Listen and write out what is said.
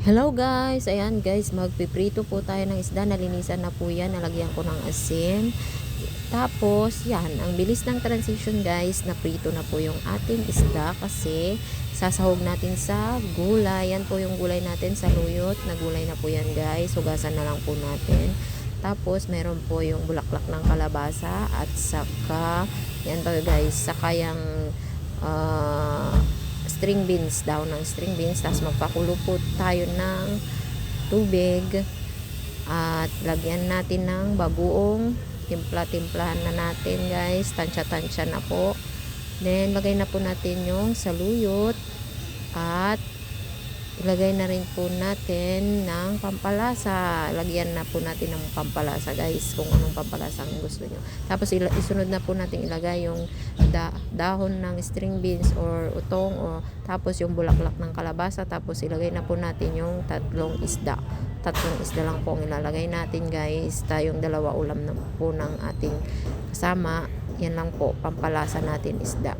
Hello guys! Ayan guys, magpiprito po tayo ng isda. Nalinisan na po yan. Nalagyan ko ng asin. Tapos, yan. Ang bilis ng transition guys. Naprito na po yung ating isda kasi sasahog natin sa gulay. Yan po yung gulay natin sa luyot. Na gulay na po yan guys. Hugasan na lang po natin. Tapos, meron po yung bulaklak ng kalabasa at saka, yan po guys, saka yung ah, string beans daw ng string beans tapos magpakulo po tayo ng tubig at lagyan natin ng bagoong. Timpla-timplahan na natin guys. Tansya-tansya na po. Then lagay na po natin yung saluyot at ilagay na rin po natin ng pampalasa. Lagyan na po natin ng pampalasa guys kung anong pampalasa ang gusto nyo. Tapos isunod na po natin ilagay yung da- dahon ng string beans or utong o tapos yung bulaklak ng kalabasa. Tapos ilagay na po natin yung tatlong isda. Tatlong isda lang po ang ilalagay natin guys. Tayong dalawa ulam na po ng ating kasama. Yan lang po pampalasa natin isda